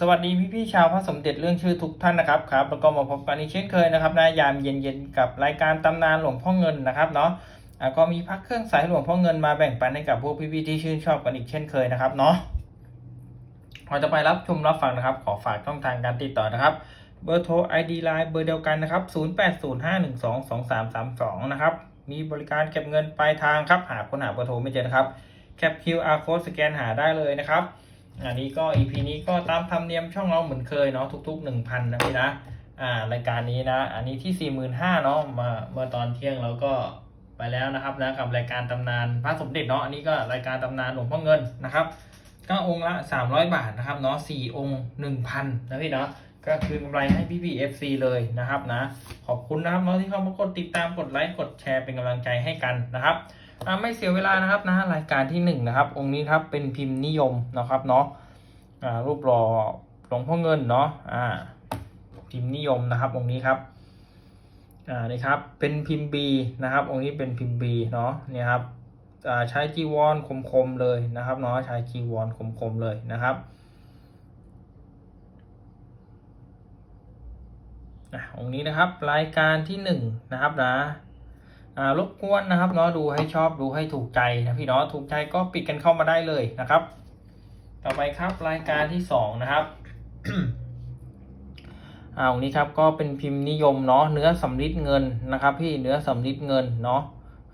สวัสดีพี่ๆชาวพระสมเด็จเรื่องชื่อทุกท่านนะครับครับแล้วก็มาพบกันอีกเช่นเคยนะครับนะยามเย็นๆกับรายการตำนานหลวงพ่อเงินนะครับเนาะะก็มีพักเครื่องสายหลวงพ่อเงินมาแบ่งปันให้กับพวกพี่ๆที่ชื่นชอบกันอีกเช่นเคยนะครับเนาะก่อนจะไปรับชมรับฟังนะครับ ขอฝากช่องทางการติดต่อนะครับ เบอร์โทร ID Line เบอร์เดียวกันนะครับ 0805122332 นะครับ มีบริการเก็บเงินปลายทางครับ หาคนหาเบอร์โทรไม่เจอนะครับ แคป QR code สแกนหาได้เลยนะครับ อันนี้ก็ EP นี้ก็ตามธรรมเนียมช่องเราเหมือนเคยเนาะทุก ๆ 1,000 นะพี่นะอ่ารายการนี้นะ อันนี้ที่ 45,000เนาะมาเมื่อตอนเที่ยงเราก็ไปแล้วนะครับนะกับรายการตำนานพระสมเด็จเนาะอันนี้ก็รายการตำนานหลวงพ่อเงินนะครับก็องค์ละ 300 บาทนะครับเนาะ4องค์1,000นะพี่เนาะก็คือกำไรให้พี่พีเอฟซีเลยนะครับนะ ขอบคุณนะครับเนาะที่เข้ามากดติดตามกดไลค์กดแชร์เป็นกำลังใจให้กันนะครับ ไม่เสียเวลานะครับนะรายการที่หนึ่งนะครับ องค์นี้ครับเป็นพิมพ์นิยมนะครับเนาะรูปหล่อหลวงพ่อเงินเนาะอ่าพิมพ์นิยมนะครับ องค์นี้ครับอ่านี่ครับเป็นพิมพ์ B นะครับ องค์นี้เป็นพิมพ์ B เนาะเนี่ยครับอ่าใช้จีวรคมๆเลยนะครับเนาะใช้จีวรคมๆเลยนะครับอองค์นี้นะครับรายการที่หนึ่งนะครับนะ รบกวนนะครับเนาะดูให้ชอบดูให้ถูกใจนะพี่เนาะถูกใจก็ปิดกันเข้ามาได้เลยนะครับ ต่อไปครับรายการที่สองนะครับอ่าองนี้ครับก็เป็นพิมพ์นิยมเนาะเนื้อสำริดเงินนะครับ พี่เนื้อสำริดเงินเนาะ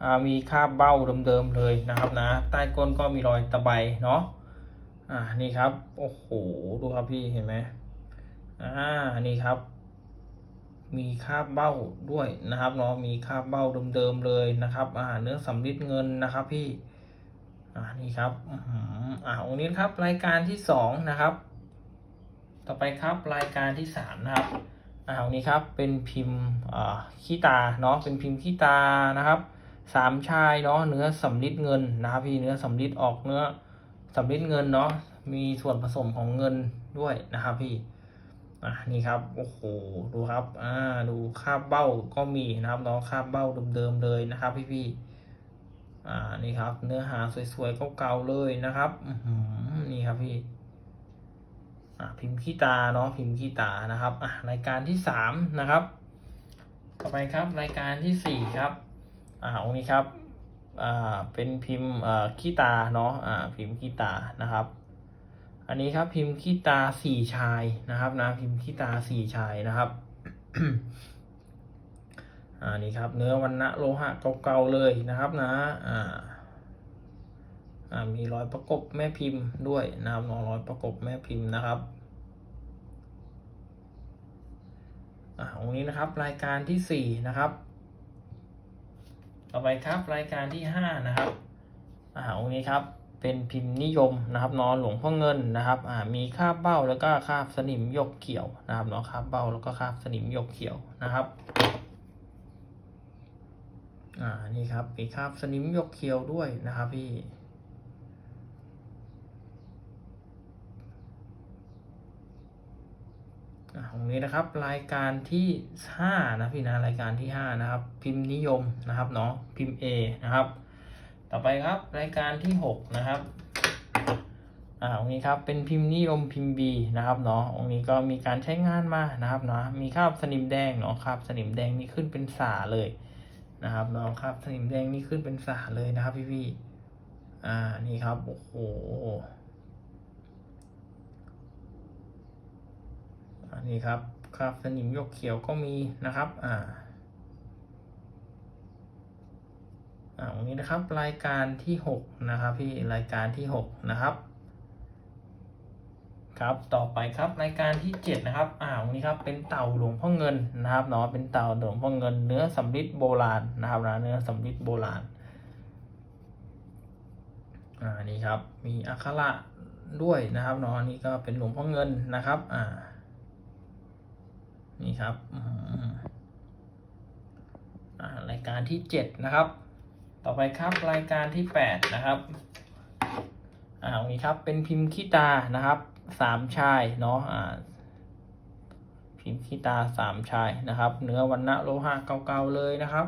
อ่ามีคราบเบ้าเดิมๆเลยนะครับนะ ใต้ก้นก็มีรอยตะไบเนาะอ่านี่ครับ โอ้โหดูครับพี่เห็นไหมอ่านี่ครับ มีคาบเบ้าด้วยนะครับเนาะมีคาบเบ้าเดิมๆเลยนะครับอ่าเนื้อสำริดเงินนะครับพี่อ่านี่ครับอ่าองค์นี้ครับรายการที่สองนะครับ ต่อไปครับรายการที่สามนะครับอ่าองค์นี้ครับเป็นพิมพ์อ่าขี้ตาเนาะเป็นพิมพ์ขี้ตานะครับสามชายเนาะเนื้อสำริดเงินนะครับพี่เนื้อสำริดออกเนื้อสำริดเงินเนาะมีส่วนผสมของเงินด้วยนะครับพี่ อะนี่ครับโอ้โหดูครับอ่าดูคาบเบ้าก็มีนะครับเนาะคาบเบ้าเดิมๆเลยนะครับ พี่ๆอ่านี่ครับ เนื้อหาสวยๆเก่าๆเลยนะครับอืนี่ครับพี่อ่าพิมพ์ขี้ตาเนาะพิมพ์ขี้ตานะครับอะรายการที่สามนะครับ ต่อไปครับรายการที่สี่ครับอ่าองนี้ครับอ่าเป็นพิมพ์อ่าขี้ตาเนาะอ่าพิมพ์ขี้ตานะครับ อันนี้ครับพิมพ์ขี้ตาสี่ชายนะครับนะพิมพ์ขี้ตาสี่ชายนะครับอ่านี่ครับเนื้อวันณะโลหะเก่าๆเลยนะครับนะอ่าอ่ามีรอยประกบแม่พิมพ์ด้วยนะครับรอยประกบแม่พิมพ์นะครับอ่าองค์นี้นะครับรายการที่สี่นะครับ ต่อไปครับรายการที่ห้านะครับอ่าองค์นี้ครับ เป็นพิมพ์นิยมนะครับนอนหลวงพ่อเงินนะครับอ่ามีคาบเบ้าแล้วก็คาบสนิมยกเขียวนะครับเนาะคาบเบ้าแล้วก็คาบสนิมยกเขียวนะครับอ่านี่ครับมีคาบสนิมยกเขียวด้วยนะครับพี่อ่าตรงนี้นะครับรายการที่ห้านะพี่นะรายการที่ห้านะครับ พิมพ์นิยมนะครับเนาะพิมพ์ A นะครับ ต่อไปครับรายการที่หกนะครับอ่าองค์นี้ครับเป็นพิมพ์นิยมพิมพ์ B นะครับเนาะองค์นี้ก็มีการใช้งานมานะครับเนาะมีคราบสนิมแดงเนาะคราบสนิมแดงนี่ขึ้นเป็นสาเลยนะครับเนาะคราบสนิมแดงนี่ขึ้นเป็นสาเลยนะครับพี่พี่ๆอ่านี่ครับโอ้โหอันนี้ครับคราบสนิมยกเขียวก็มีนะครับ อ่า อ่า วันนี้นะครับรายการที่หกนะครับพี่รายการที่หกนะครับครับต่อไปครับรายการที่เจ็ดนะครับอ่าวันนี้ครับเป็นเต่าหลวงพ่อเงินนะครับเนาะเป็นเต่าหลวงพ่อเงิน เนื้อสำริดโบราณนะครับนะเนื้อสำริดโบราณอ่านี่ครับมีอักขระด้วยนะครับเนาะอันนี้ก็เป็นหลวงพ่อเงินนะครับอ่านี่ครับอ่ารายการที่เจ็ดนะครับ ต่อไปครับรายการที่แปดนะครับอ่าตรงนี้ครับเป็นพิมพ์ขี้ตานะครับสามชายเนาะอ่าพิมพ์ขี้ตาสามชายนะครับ เนื้อวันณะโลหะเก่าๆเลยนะครับ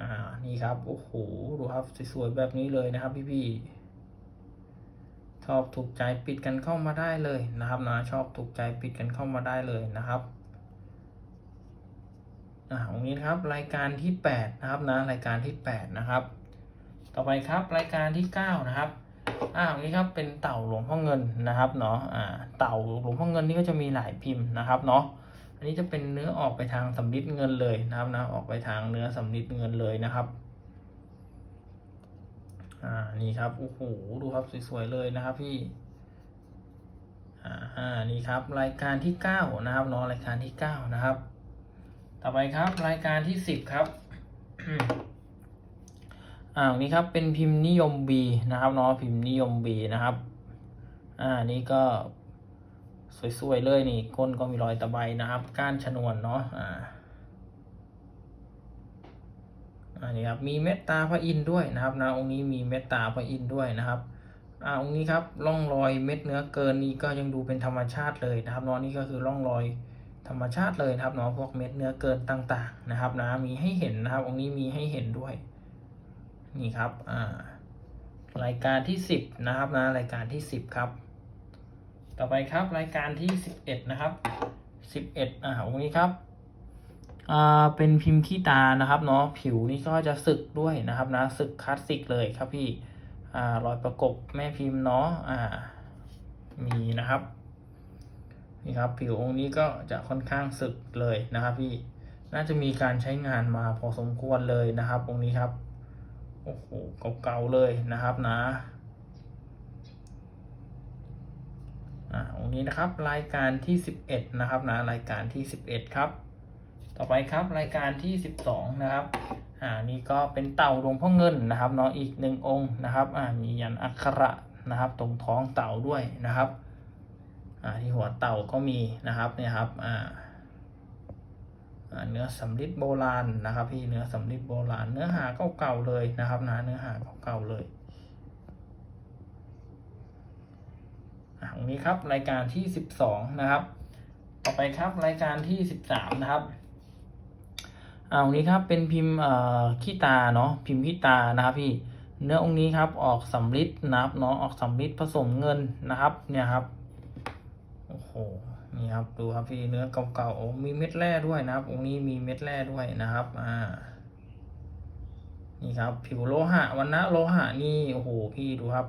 อ่านี่ครับโอ้โหดูครับสวยๆแบบนี้เลยนะครับ พี่ๆชอบถูกใจปิดกันเข้ามาได้เลยนะครับนะชอบถูกใจปิดกันเข้ามาได้เลยนะครับ อ่าตรงนี้ครับรายการที่แปดนะครับนะรายการที่แปดนะครับ ต่อไปครับรายการที่เก้านะครับอ่าตรงนี้ครับเป็นเต่าหลวงพ่อเงินนะครับเนาะอ่าเต่าหลวงพ่อเงินนี่ก็จะมีหลายพิมพ์นะครับเนาะอันนี้จะเป็นเนื้อออกไปทางสำลิดเงินเลยนะครับนะออกไปทางเนื้อสำลิดเงินเลยนะครับอ่านี่ครับโอ้โหดูครับสวยๆเลยนะครับพี่อ่าอ่านี่ครับรายการที่เก้านะครับเนาะรายการที่เก้านะครับ ต่อไปครับ รายการที่สิบครับอ่านี่ครับเป็นพิมพ์นิยม B นะครับเนาะพิมพ์นิยม B นะครับ อ่านี่ก็สวยๆเลยนี่ก้นก็มีรอยตะไบนะครับ ก้านชนวนเนาะอ่าอันนี้ครับมีเมตตาพระอินทร์ด้วยนะครับนะองค์นี้มีเมตตาพระอินทร์ด้วยนะครับอ่าองค์นี้ครับร่องรอยเม็ดเนื้อเกินนี้ก็ยังดูเป็นธรรมชาติเลยนะครับเนาะนี่ก็คือร่องรอย ธรรมชาติเลยนะครับเนาะพวกเม็ดเนื้อเกินต่างๆนะครับนะมีให้เห็นนะครับองค์นี้มีให้เห็นด้วยนี่ครับอ่ารายการที่สิบนะครับนะรายการที่สิบครับ ต่อไปครับรายการที่สิบเอ็ดนะครับสิบเอ็ดอ่าองค์นี้ครับอ่าเป็นพิมพ์ขี้ตานะครับเนาะผิวนี่ก็จะสึกด้วยนะครับนะสึกคลาสสิกเลยครับพี่อ่ารอยประกบแม่พิมพ์เนาะอ่ามีนะครับ นี่ครับผิวองค์นี้ก็จะค่อนข้างสึกเลยนะครับพี่น่าจะมีการใช้งานมาพอสมควรเลยนะครับองค์นี้ครับโอ้โหเก่าๆเลยนะครับนะอ่าองค์นี้นะครับรายการที่สิบเอ็ดนะครับนะรายการที่สิบเอ็ดครับ ต่อไปครับรายการที่ 12 นะครับอ่านี่ก็เป็นเต่าหลวงพ่อเงินนะครับเนาะอีกหนึ่งองค์นะครับอ่ามียันอักขระนะครับ ตรงท้องเต่าด้วยนะครับ ที่หัวเต่าก็มีนะครับเนี่ยครับเนื้อสำริดโบราณนะครับ พี่เนื้อสำริดโบราณ เนื้อหาเก่าๆเลยนะครับนะเนื้อหาเก่าๆเลยอ่าตรงนี้ครับรายการที่12นะครับ ต่อไปครับรายการที่13นะครับอ่าองนี้ครับเป็นพิมพ์เอ่อขี้ตาเนาะพิมพ์ขี้ตานะครับพี่เนื้อองค์นี้ครับออกสำริดนะครับเนาะออกสำริดผสมเงินนะครับเนี่ยครับ โอ้โห นี่ครับดูครับพี่เนื้อเก่าๆโอ้มีเม็ดแร่ด้วยนะครับ องค์นี้มีเม็ดแร่ด้วยนะครับ อ่า นี่ครับ ผิวโลหะวันนะโลหะนี่โอ้โหพี่ดูครับ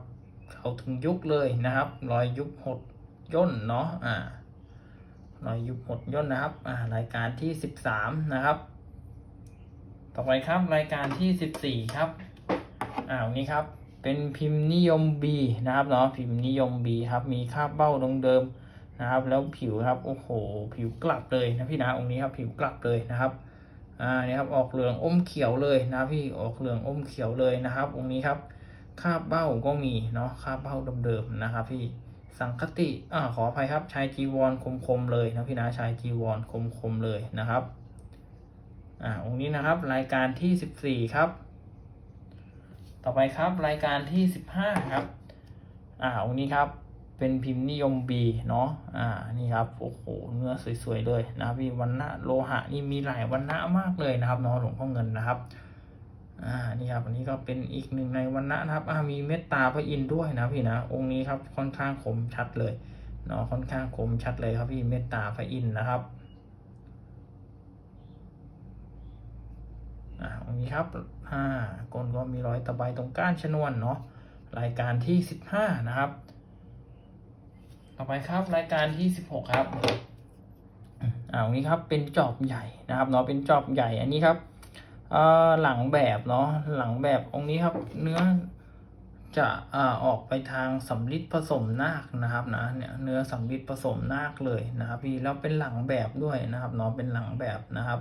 เขาถึงยุคเลยนะครับ รอยยุบหดย่นเนาะ อ่ารอยยุบหดย่นนะครับ อ่า รายการที่สิบสามนะครับ ต่อไปครับรายการที่สิบสี่ครับอ่าวันนี้ครับเป็นพิมพ์นิยม B นะครับเนาะพิมพ์นิยม B ครับ มีคราบเบ้าตรงเดิม นะครับ แล้วผิวครับโอ้โห ผิวกลับเลยนะพี่นะองค์นี้ครับ ผิวกลับเลยนะครับอ่านี่ครับออกเหลืองอมเขียวเลยนะพี่ออกเหลืองอมเขียวเลยนะครับ องค์นี้ครับคาบเบ้าก็มีเนาะคาบเบ้าเดิมๆนะครับ พี่สังคติอ่าขออภัยครับชายจีวรคมๆเลยนะพี่นะชายจีวรคมๆเลยนะครับอ่าองค์นี้นะครับ รายการที่สิบสี่ครับ ต่อไปครับรายการที่สิบห้าครับอ่าองค์นี้ครับ เป็นพิมพ์นิยม B เนาะ อ่า นี่ครับ โอ้โห เนื้อสวยๆเลยนะครับพี่วันณะโลหะนี่มีหลายวันณะมากเลยนะครับเนาะหลวงพ่อเงินนะครับ อ่า นี่ครับ อันนี้ก็เป็นอีกหนึ่งในวันณะนะครับ อ่า มีเมตตาพระอินทร์ด้วยนะพี่นะ องค์นี้ครับ ค่อนข้างคมชัดเลย เนาะ ค่อนข้างคมชัดเลยครับพี่ เมตตาพระอินทร์นะครับอ่าตรงนี้ครับอ่าก้นก็มีรอยตะไบตรงก้านชนวนเนาะ รายการที่สิบห้านะครับ ต่อไปครับรายการที่สิบหกครับอ่าตรงนี้ครับเป็นจอบใหญ่นะครับเนาะเป็นจอบใหญ่อันนี้ครับเอ่อหลังแบบเนาะหลังแบบองค์นี้ครับ เนื้อจะอ่าออกไปทางสำลิดผสมนาคนะครับนะเนี่ยเนื้อสำลิดผสมนาคเลยนะครับพี่แล้วเป็นหลังแบบด้วยนะครับเนาะเป็นหลังแบบนะครับ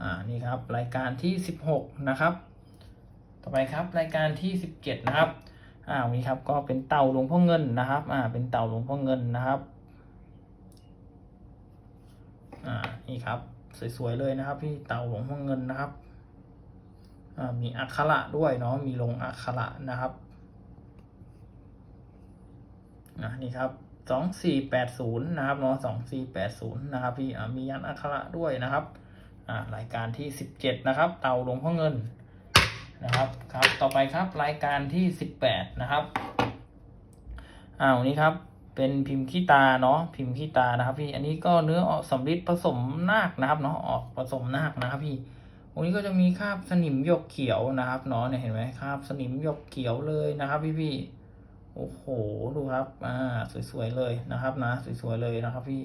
อ่านี่ครับรายการที่สิบหกนะครับ ต่อไปครับรายการที่สิบเจ็ดนะครับ อ่านี่ครับก็เป็นเต่าหลวงพ่อเงินนะครับอ่าเป็นเต่าหลวงพ่อเงินนะครับอ่านี่ครับสวยๆเลยนะครับ พี่เต่าหลวงพ่อเงินนะครับอ่ามีอักขระด้วยเนาะมีลงอักขระนะครับอ่านี่ครับสองสี่แปดศูนย์นะครับเนาะสองสี่แปดศูนย์นะครับ พี่อ่ามียันอักขระด้วยนะครับอ่ารายการที่สิบเจ็ดนะครับ เต่าหลวงพ่อเงิน นะครับครับ ต่อไปครับรายการที่สิบแปดนะครับอ่าวนี้ครับ เป็นพิมพ์ขี้ตาเนาะพิมพ์ขี้ตานะครับ พี่อันนี้ก็เนื้อออกสำริดผสมนาคนะครับเนาะออกผสมนาคนะครับพี่ตรงนี้ก็จะมีคราบสนิมหยกเขียวนะครับเนาะเนี่ยเห็นไหมคราบสนิมหยกเขียวเลยนะครับพี่พี่โอ้โหดูครับอ่าสวยๆเลยนะครับนะสวยๆเลยนะครับ พี่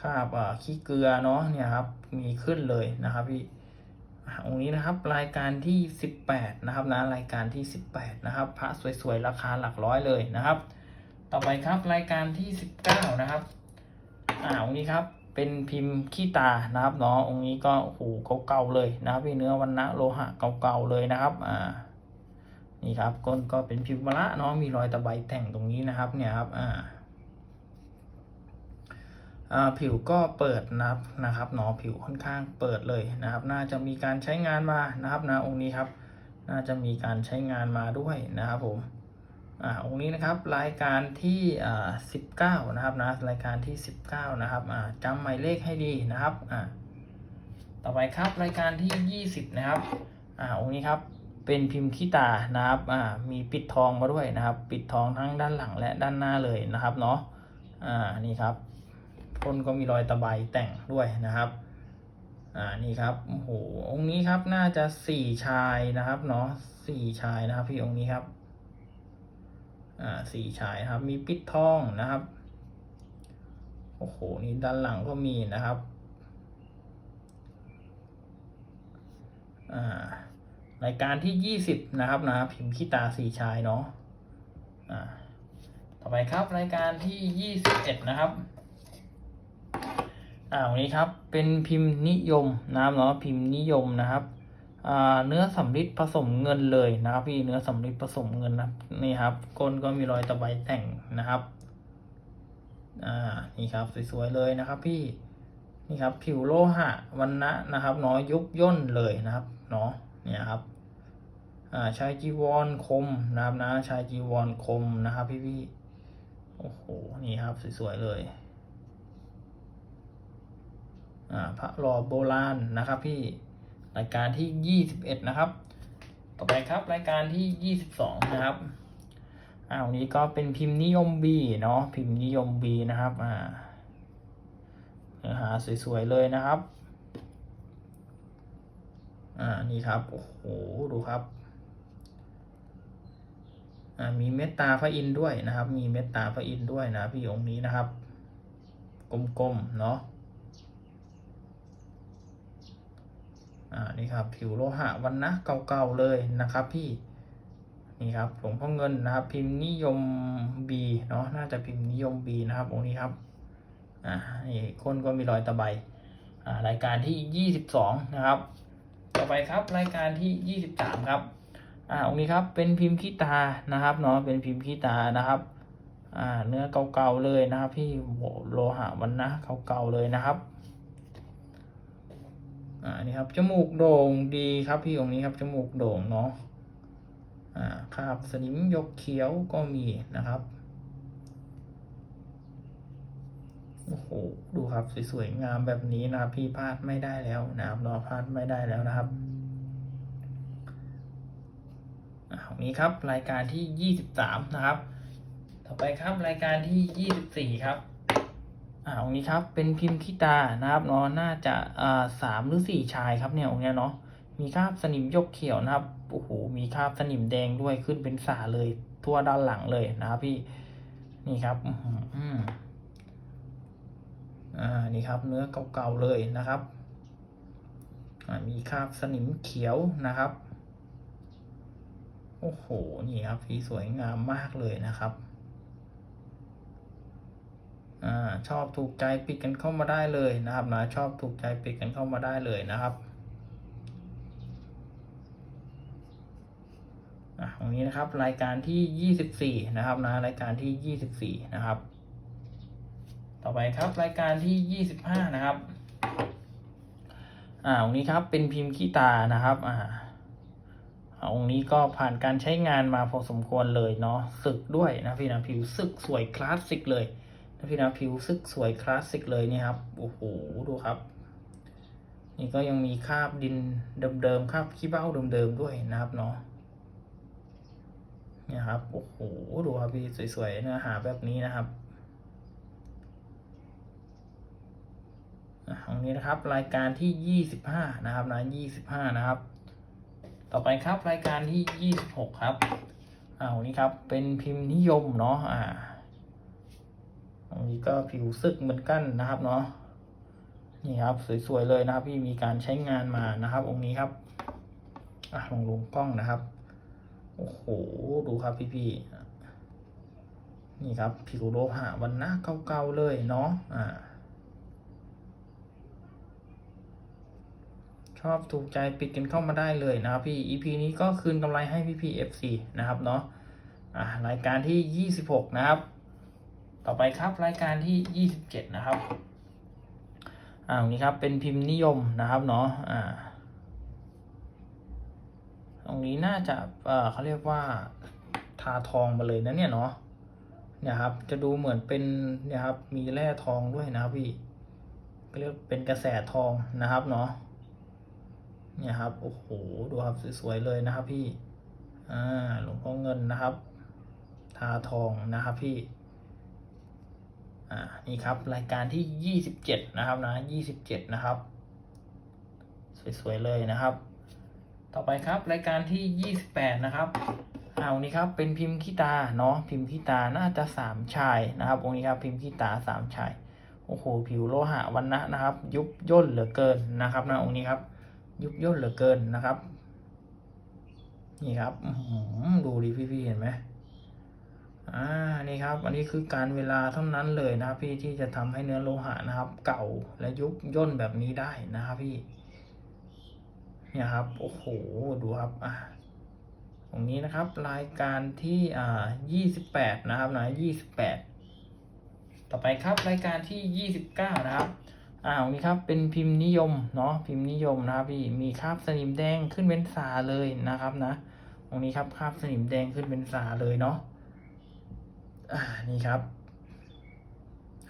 คราบอ่าขี้เกลือเนาะเนี่ยครับ มีขึ้นเลยนะครับพี่ องค์นี้นะครับรายการที่สิบแปดนะครับนะรายการที่สิบแปดนะครับ พระสวยๆ ราคาหลักร้อยเลยนะครับ ต่อไปครับรายการที่สิบเก้านะครับอ่าองค์นี้ครับเป็นพิมพ์ขี้ตานะครับเนาะองค์นี้ก็โอ้โหเก่าๆเลยนะครับพี่เนื้อวันนะโลหะเก่าๆเลยนะครับอ่านี่ครับก้นก็เป็นพิมพ์มะละเนาะมีรอยตะไบแต่งตรงนี้นะครับเนี่ยครับอ่า ผิวก็เปิดนะครับนะครับเนาะผิวค่อนข้างเปิดเลยนะครับ น่าจะมีการใช้งานมานะครับนะองค์นี้ครับ น่าจะมีการใช้งานมาด้วยนะครับผมอ่าองค์นี้นะครับรายการที่อ่าสิบเก้านะครับนะรายการที่สิบเก้านะครับอ่าจำหมายเลขให้ดีนะครับอ่าต่อไปครับรายการที่ยี่สิบนะครับอ่าองค์นี้ครับเป็นพิมพ์ขี้ตานะครับอ่ามีปิดทองมาด้วยนะครับ ปิดทองทั้งด้านหลังและด้านหน้าเลยนะครับเนาะอ่านี่ครับ ก้นก็มีรอยตะไบแต่งด้วยนะครับอ่านี่ครับโอ้โหองค์นี้ครับน่าจะสี่ชายนะครับเนาะสี่ชายนะครับพี่องค์นี้ครับอ่าสี่ฉายครับ มีปิดทองนะครับโอ้โหนี่ด้านหลังก็มีนะครับอ่ารายการที่ยี่สิบนะครับนะพิมพ์ขี้ตาสี่ชายเนาะอ่าต่อไปครับรายการที่ยี่สิบเอ็ดนะครับ อ่าวันนี้ครับเป็นพิมพ์นิยมนะครับเนาะพิมพ์นิยมนะครับอ่าเนื้อสำริดผสมเงินเลยนะครับ พี่เนื้อสำริดผสมเงินนะนี่ครับก้นก็มีรอยตะไบแต่งนะครับอ่านี่ครับสวยๆเลยนะครับ พี่นี่ครับผิวโลหะวันนะนะครับเนาะยุบย่นเลยนะครับเนาะเนี่ยครับอ่าชายจีวรคมนะครับนะชายจีวรคมนะครับ พี่พี่โอ้โหนี่ครับสวยๆเลย พระหล่อโบราณนะครับพี่รายการที่ยี่สิบเอ็ดนะครับ ต่อไปครับรายการที่ยี่สิบสองนะครับอ่าวันนี้ก็เป็นพิมพ์นิยมบีเนาะพิมพ์นิยมบีนะครับอ่าเนื้อหาสวยๆเลยนะครับอ่านี่ครับโอ้โหดูครับอ่ามีเมตตาพระอินทร์ด้วยนะครับ มีเมตตาพระอินทร์ด้วยนะพี่องค์นี้นะครับ กลมๆเนาะ อ่านี่ครับผิวโลหะวันนะเก่าๆเลยนะครับพี่นี่ครับหลวงพ่อเงินนะครับพิมพ์นิยมบีเนาะน่าจะพิมพ์นิยมบีนะครับองค์นี้ครับอ่านี่ก้นก็มีรอยตะไบอ่ารายการที่ยี่สิบสองนะครับ ต่อไปครับรายการที่ยี่สิบสามครับอ่าองค์นี้ครับเป็นพิมพ์ขี้ตานะครับเนาะเป็นพิมพ์ขี้ตานะครับอ่าเนื้อเก่าๆเลยนะครับพี่โลหะวันนะเก่าๆเลยนะครับ อ่านี่ครับจมูกโด่งดีครับพี่องค์นี้ครับจมูกโด่งเนาะอ่าคราบสนิมยกเขียวก็มีนะครับโอ้โหดูครับสวยๆงามแบบนี้นะครับ พี่พลาดไม่ได้แล้วนะครับเนาะพลาดไม่ได้แล้วนะครับอ่าองนี้ครับรายการที่ยี่สิบสามนะครับ ต่อไปครับรายการที่ยี่สิบสี่ครับ อ่าองค์นี้ครับเป็นพิมพ์ขี้ตานะครับเนาะน่าจะอ่าสามหรือสี่ชายครับเนี่ยองค์เนี้ยเนาะมีคราบสนิมยกเขียวนะครับโอ้โหมีคราบสนิมแดงด้วยขึ้นเป็นสาเลยทั่วด้านหลังเลยนะครับพี่นี่ครับอื้อหืออืมอ่านี่ครับ เนื้อเก่าๆเลยนะครับอ่ามีคราบสนิมเขียวนะครับ โอ้โห นี่ครับพี่สวยงามมากเลยนะครับ อ่าชอบถูกใจปิดกันเข้ามาได้เลยนะครับนะชอบถูกใจปิดกันเข้ามาได้เลยนะครับอะตรงนี้นะครับรายการที่ยี่สิบสี่นะครับนะรายการที่ยี่สิบสี่นะครับ ต่อไปครับรายการที่ยี่สิบห้านะครับอ่าตรงนี้ครับเป็นพิมพ์ขี้ตานะครับอ่าองนี้ก็ผ่านการใช้งานมาพอสมควรเลยเนาะสึกด้วยนะพี่นะผิวสึกสวยคลาสสิกเลย นะพี่นะผิวซึกสวยคลาสสิกเลยนี่ครับ โอ้โห ดูครับ นี่ก็ยังมีคราบดินเดิมๆคราบขี้เบ้าเดิมๆด้วยนะครับเนาะเนี่ยครับ โอ้โห ดูครับพี่สวยๆเนื้อหาแบบนี้นะครับอะตรงนี้นะครับ รายการที่ยี่สิบห้านะครับนะยี่สิบห้านะครับ ต่อไปครับรายการที่ยี่สิบหกครับอ่าวันนี้ครับ เป็นพิมพ์นิยมเนาะอ่า ตรงนี้ก็ผิวซึกเหมือนกันนะครับเนาะนี่ครับสวยๆเลยนะครับ พี่มีการใช้งานมานะครับ องค์นี้ครับอะลงลงกล้องนะครับโอ้โหดูครับพี่ๆนี่ครับ ผิวโลหะวันหน้าเก่าๆเลยเนาะอ่าชอบถูกใจปิดกันเข้ามาได้เลยนะครับพี่ EP นี้ก็คืนกำไรให้พี่ๆ FC นะครับเนาะอ่ารายการที่ 26 นะครับ ต่อไปครับรายการที่ 27 นะครับอ่านี้ครับเป็นพิมพ์นิยมนะครับเนาะอ่าตรงนี้น่าจะเอ่อเขาเรียกว่าทาทองมาเลยนะเนี่ยเนาะเนี่ยครับจะดูเหมือนเป็นเนี่ยครับมีแร่ทองด้วยนะครับพี่ก็เรียกเป็นกระแสทองนะครับเนาะเนี่ยครับโอ้โหดูครับสวยๆเลยนะครับพี่อ่าหลวงพ่อเงินนะครับ ทาทองนะครับพี่ อ่านี่ครับรายการที่ยี่สิบเจ็ดนะครับนะยี่สิบเจ็ดนะครับ สวยๆเลยนะครับ ต่อไปครับรายการที่ยี่สิบแปดนะครับเอานี้ครับเป็นพิมพ์ขี้ตาเนาะพิมพ์ขี้ตาน่าจะสามชายนะครับองค์นี้ครับพิมพ์ขี้ตาสามชายโอ้โหผิวโลหะวันนะนะครับ ยุบย่นเหลือเกินนะครับนะองค์นี้ครับ ยุบย่นเหลือเกินนะครับ นี่ครับอื้อหือดูดิพี่ๆเห็นไหม อ่านี่ครับ อันนี้คือการเวลาเท่านั้นเลยนะครับพี่ที่จะทำให้เนื้อโลหะนะครับ เก่าและยุบย่นแบบนี้ได้นะครับพี่ เนี่ยครับ โอ้โห ดูครับอ่าตรงนี้นะครับ รายการที่อ่ายี่สิบแปดนะครับนะยี่สิบแปดต่อไปครับรายการที่ยี่สิบเก้านะครับอ่าตรงนี้ครับเป็นพิมพ์นิยมเนาะพิมพ์นิยมนะครับพี่มีคราบสนิมแดงขึ้นเป็นสาเลยนะครับนะ ตรงนี้ครับคราบสนิมแดงขึ้นเป็นสาเลยเนาะ อ่านี่ครับ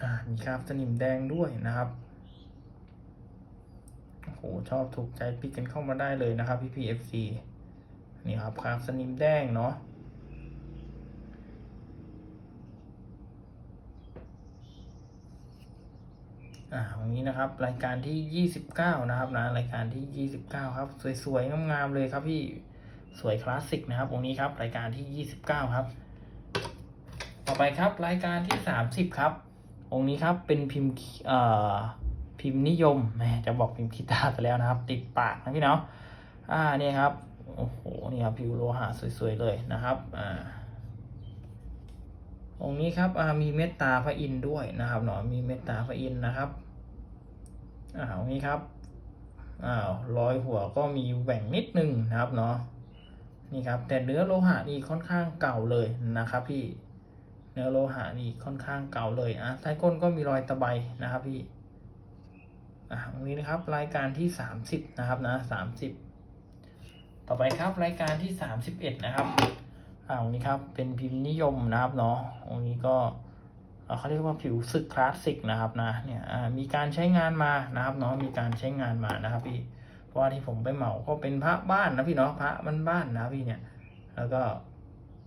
อ่ามีคราบสนิมแดงด้วยนะครับโอ้โหชอบถูกใจปิดกันเข้ามาได้เลยนะครับพี่พีเอฟซีนี่ครับคราบสนิมแดงเนาะอ่าตรงนี้นะครับรายการที่ยี่สิบเก้านะครับนะรายการที่ยี่สิบเก้าครับ สวยๆงามๆเลยครับพี่สวยคลาสสิกนะครับองค์นี้ครับรายการที่ยี่สิบเก้าครับ ไปครับ รายการที่สามสิบครับ องค์นี้ครับเป็นพิมพ์เอ่อพิมพ์นิยมแมจะบอกพิมพ์คีตาไปแล้วนะครับ ติดปากนะพี่เนาะอ่านี่ครับโอ้โหนี่ครับผิวโลหะสวยๆเลยนะครับอ่าองค์นี้ครับอ่ามีเมตตาพระอินทร์ด้วยนะครับเนาะมีเมตตาพระอินทร์นะครับอ่าตรงนี้ครับอ้าวรอยหัวก็มีแหว่งนิดนึงนะครับเนาะนี่ครับแต่เนื้อโลหะนี่ค่อนข้างเก่าเลยนะครับพี่ เนื้อโลหะนี่ค่อนข้างเก่าเลยอะใต้ก้นก็มีรอยตะไบนะครับพี่อ่าตรงนี้นะครับรายการที่สามสิบนะครับนะสามสิบต่อไปครับรายการที่สามสิบเอ็ดนะครับอ่าตรงนี้ครับเป็นพิมพ์นิยมนะครับเนาะตรงนี้ก็เขาเรียกว่าผิวสึกคลาสสิกนะครับนะเนี่ยอ่ามีการใช้งานมานะครับเนาะมีการใช้งานมานะครับพี่เพราะว่าที่ผมไปเหมาก็เป็นพระบ้านนะพี่เนาะพระบ้านบ้านนะพี่เนี่ย แล้วก็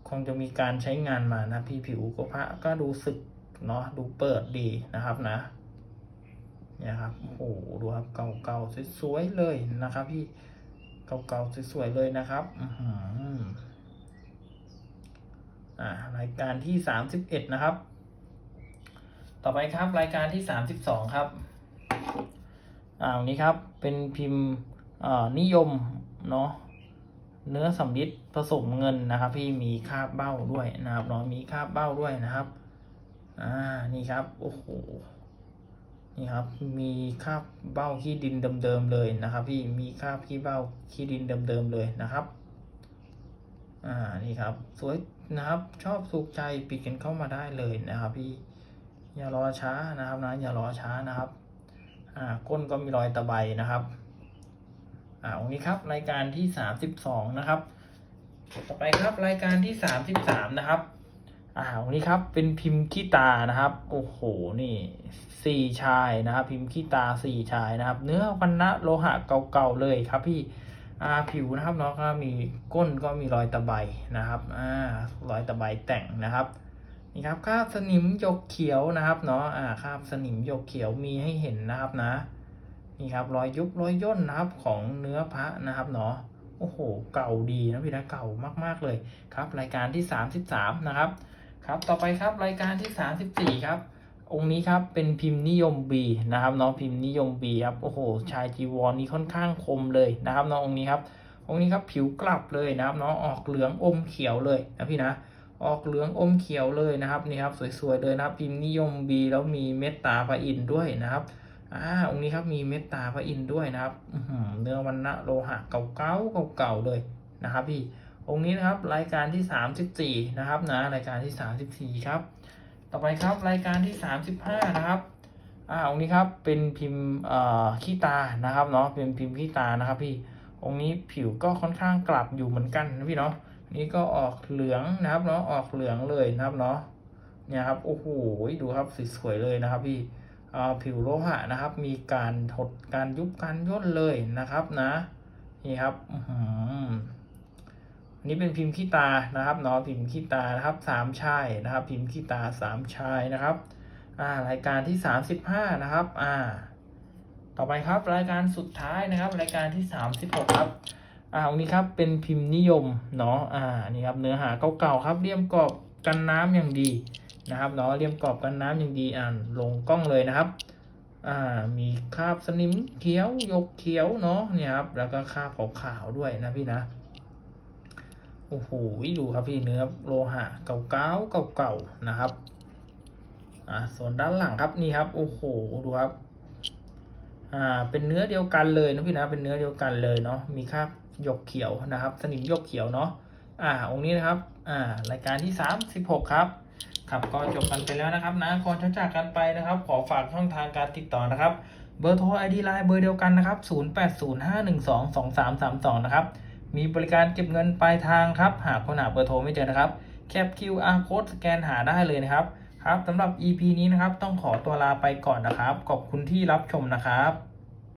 คงจะมีการใช้งานมานะพี่ผิวก็พระก็ดูสึกเนาะดูเปิดดีนะครับนะเนี่ยครับโอ้โหดูครับเก่าๆสวยๆเลยนะครับ พี่เก่าๆสวยๆเลยนะครับอืออ่ารายการที่สามสิบเอ็ดนะครับ ต่อไปครับรายการที่สามสิบสองครับอ่าวันนี้ครับเป็นพิมพ์อ่อนิยมเนาะ เนื้อสำริดผสมเงินนะครับ พี่มีคาบเบ้าด้วยนะครับเนาะมีคาบเบ้าด้วยนะครับ อ่านี่ครับโอ้โหนี่ครับ มีคาบเบ้าขี้ดินเดิมๆเลยนะครับ พี่มีคาบขี้เบ้าขี้ดินเดิมๆเลยนะครับ อ่านี่ครับ สวยนะครับ ชอบถูกใจปิดกันเข้ามาได้เลยนะครับ พี่อย่ารอช้านะครับนะอย่ารอช้านะครับ อ่าก้นก็มีรอยตะไบนะครับ อ่าวันนี้ครับรายการที่สามสิบสองนะครับต่อไปครับรายการที่สามสิบสามนะครับอ่าวันนี้ครับเป็นพิมพ์ขี้ตานะครับ โอ้โหนี่สี่ชายนะครับ พิมพ์ขี้ตาสี่ชายนะครับ เนื้อวันนะโลหะเก่าๆเลยครับพี่อ่าผิวนะครับเนาะก็มีก้นก็มีรอยตะไบนะครับอ่ารอยตะไบแต่งนะครับนี่ครับคราบสนิมหยกเขียวนะครับเนาะอ่าคราบสนิมหยกเขียวมีให้เห็นนะครับนะ นี่ครับรอยยุบรอยย่นนะครับของเนื้อพระนะครับเนาะโอ้โห เก่าดีนะพี่นะเก่ามากๆเลยครับ รายการที่ 33 นะครับ ครับต่อไปครับรายการที่ 34 ครับ องค์นี้ครับเป็นพิมพ์นิยม B นะครับเนาะพิมพ์นิยม B ครับโอ้โหชายจีวรนนี้ค่อนข้างคมเลยนะครับเนาะองค์นี้ครับองค์นี้ครับผิวกลับเลยนะครับเนาะออกเหลืองอมเขียวเลยนะพี่นะออกเหลืองอมเขียวเลยนะครับนี่ครับสวยๆเลยนะครับพิมพ์นิยม B แล้วมีเม็ดตาพระอินทร์ด้วยนะครับ อ่าองค์นี้ครับมีเม็ดตาพระอินทร์ด้วยนะครับเนื้อวันณะโลหะเก่าๆเก่าๆเลยนะครับพี่องค์นี้นะครับรายการที่ 34 นะครับนะรายการที่ 34 ครับ ต่อไปครับรายการที่ 35 นะครับอ่าองค์นี้ครับเป็นพิมพ์เอ่อขี้ตานะครับเนาะเป็นพิมพ์ขี้ตานะครับพี่องค์นี้ผิวก็ค่อนข้างกลับอยู่เหมือนกันนะพี่เนาะนี่ก็ออกเหลืองนะครับเนาะออกเหลืองเลยนะครับเนาะเนี่ยครับโอ้โหดูครับสวยๆเลยนะครับพี่ ผิวโลหะนะครับ มีการถดการยุบการย่นเลยนะครับนะนี่ครับอันนี้เป็นพิมพ์ขี้ตานะครับเนาะพิมพ์ขี้ตานะครับสามชายนะครับ พิมพ์ขี้ตาสามชายนะครับอ่ารายการที่สามสิบห้านะครับอ่าต่อไปครับรายการสุดท้ายนะครับ รายการที่สามสิบหกครับอ่าวันนี้ครับเป็นพิมพ์นิยมเนาะอ่านี่ครับเนื้อหาเก่าๆครับเลี่ยมกรอบกันน้ำอย่างดี นะครับเนาะเลี่ยมกรอบกันน้ำอย่างดีอ่านลงกล้องเลยนะครับอ่ามีคราบสนิมเขียวยกเขียวเนาะเนี่ยครับแล้วก็คราบขาวๆด้วยนะพี่นะโอ้โหดูครับพี่เนื้อโลหะเก่าๆเก่าๆนะครับอ่าส่วนด้านหลังครับนี่ครับโอ้โหดูครับอ่าเป็นเนื้อเดียวกันเลยนะพี่นะเป็นเนื้อเดียวกันเลยเนาะมีคราบหยกเขียวนะครับ สนิมหยกเขียวเนาะอ่าองค์นี้นะครับอ่ารายการที่สามสิบหกครับ ครับก็จบกันไปแล้วนะครับนะก่อนจะจากกันไปนะครับ ขอฝากช่องทางการติดต่อนะครับ เบอร์โทร ID ไลน์เบอร์เดียวกันนะครับ 0805122332 นะครับ มีบริการเก็บเงินปลายทางครับ หากคนหาเบอร์โทรไม่เจอนะครับแคป QR code สแกนหาได้เลยนะครับ ครับสำหรับ EP นี้นะครับ ต้องขอตัวลาไปก่อนนะครับ ขอบคุณที่รับชมนะครับ